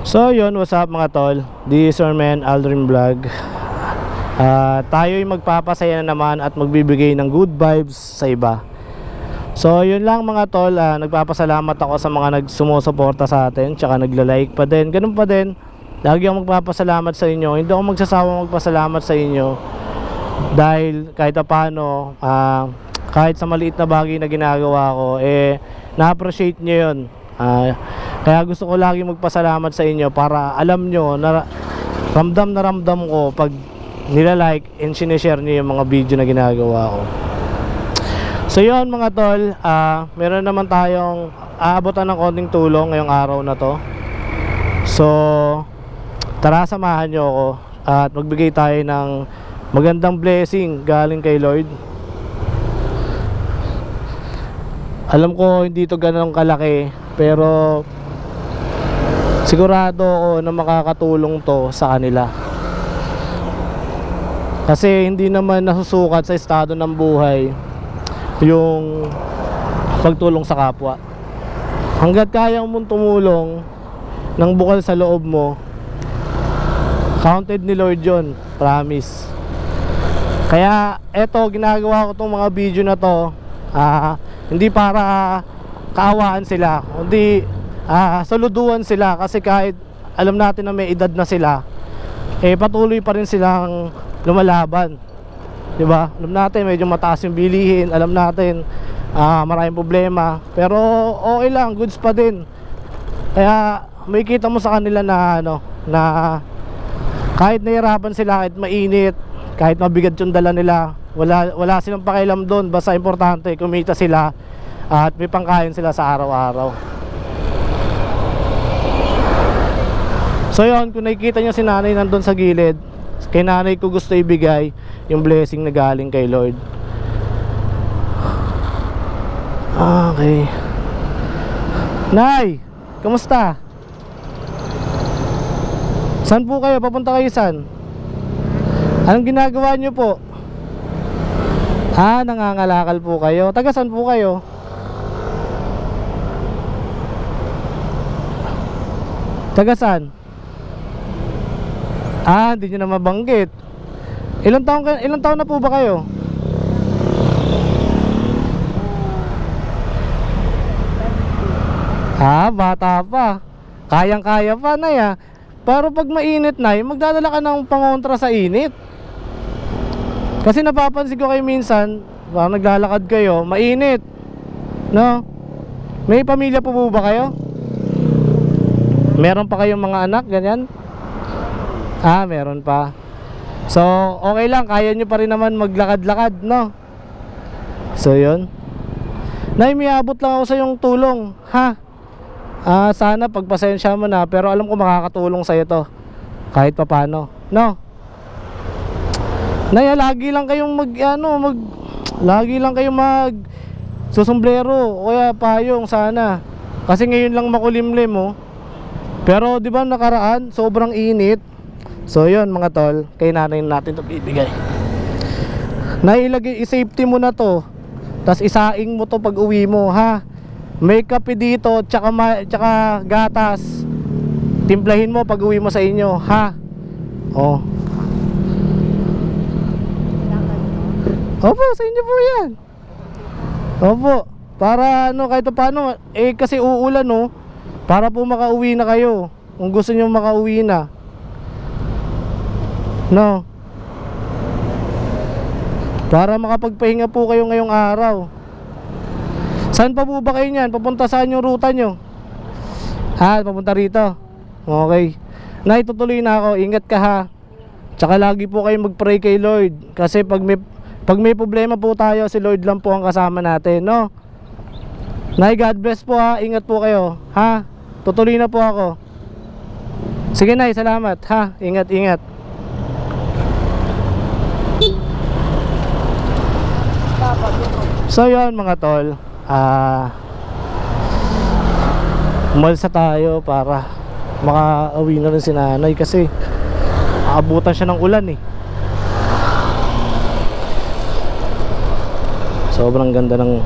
So yun, what's up mga tol? This is your man Aldrin Vlog. Ah, Tayo'y magpapasaya na naman at magbibigay ng good vibes sa iba. So yun lang mga tol, ah, nagpapasalamat ako sa mga nagsumusuporta sa atin Tsaka nagla-like pa din, ganun pa din. Lagi akong magpapasalamat sa inyo. Hindi ako magsasawang magpasalamat sa inyo Dahil kahit pa paano ah, Kahit sa maliit na bagay na ginagawa ko Eh, na-appreciate nyo yun. Ah, kaya gusto ko lagi magpasalamat sa inyo para alam nyo na ramdam na ramdam ko pag nila-like and sinishare nyo yung mga video na ginagawa ko. So yun mga tol, ah, meron naman tayong aabotan ng konting tulong ngayong araw na to. So, tara samahan nyo ako at magbigay tayo ng magandang blessing galing kay Lord. Alam ko hindi to ganun kalaki pero sigurado ako na makakatulong to sa kanila. Kasi hindi naman nasusukat sa estado ng buhay yung pagtulong sa kapwa. Hanggat kaya mong tumulong ng bukal sa loob mo, counted ni Lord yun, promise. Kaya eto ginagawa ko tong mga video na to ah, hindi para kaawaan sila, hindi ah, saluduan sila kasi kahit alam natin na may edad na sila, eh patuloy pa rin silang lumalaban. 'Di ba? Alam natin medyo mataas yung bilihin, alam natin ah, maraming problema, pero okay lang, goods pa din. Kaya may kita mo sa kanila na ano, na kahit nahirapan sila, kahit mainit, kahit mabigat yung dala nila, wala wala silang pakialam doon, basta importante kumita sila at may pangkain sila sa araw-araw. So yun, kung nakikita nyo si nanay nandun sa gilid, kay nanay ko gusto ibigay yung blessing na galing kay Lord. Okay. Nay, kamusta? Saan po kayo? Papunta kayo saan? Anong ginagawa nyo po? Ah, nangangalakal po kayo. Taga saan po kayo? Taga saan? Ah, hindi nyo na mabanggit. Ilang taon, ilang taon na po ba kayo? Ah, bata pa. Kayang-kaya pa na ya. Pero pag mainit na, magdadala ka ng pangontra sa init. Kasi napapansin ko kayo minsan, parang naglalakad kayo, mainit. No? May pamilya po po ba kayo? Meron pa kayong mga anak, ganyan? Ah, meron pa. So, okay lang, kaya nyo pa rin naman maglakad-lakad, no? So, yun. Nay, may lang ako sa yung tulong, ha? Ah, sana pagpasensya mo na, pero alam ko makakatulong sa'yo to. Kahit papano, no? Nay, ah, lagi lang kayong mag, ano, mag, lagi lang kayong mag, susumblero, o kaya payong, sana. Kasi ngayon lang makulimlim, oh. Pero, di ba nakaraan, sobrang init. So, yun, mga tol, kay nanay natin to bibigay. Nailagay, i-safety mo na to. Tapos isaing mo to pag uwi mo, ha? May kape dito, tsaka, ma- tsaka gatas. Timplahin mo pag uwi mo sa inyo, ha? Oh. Opo, sa inyo po yan. Opo. Para ano, kahit pa paano, eh kasi uulan no. Para po makauwi na kayo. Kung gusto nyo makauwi na. No. Para makapagpahinga po kayo ngayong araw. Saan pa po ba kayo niyan? Papunta saan yung ruta nyo? Ha, papunta rito. Okay. Nay, tutuloy na ako. Ingat ka ha. Tsaka lagi po kayo mag-pray kay Lord. Kasi pag may, pag may problema po tayo, si Lord lang po ang kasama natin, no? Nay, God bless po ha. Ingat po kayo. Ha? Tutuloy na po ako. Sige, Nay. Salamat. Ha? Ingat, ingat. So yon mga tol. Ah umalsa tayo para makauwi na rin si nanay kasi aabutan siya ng ulan eh. Sobrang ganda ng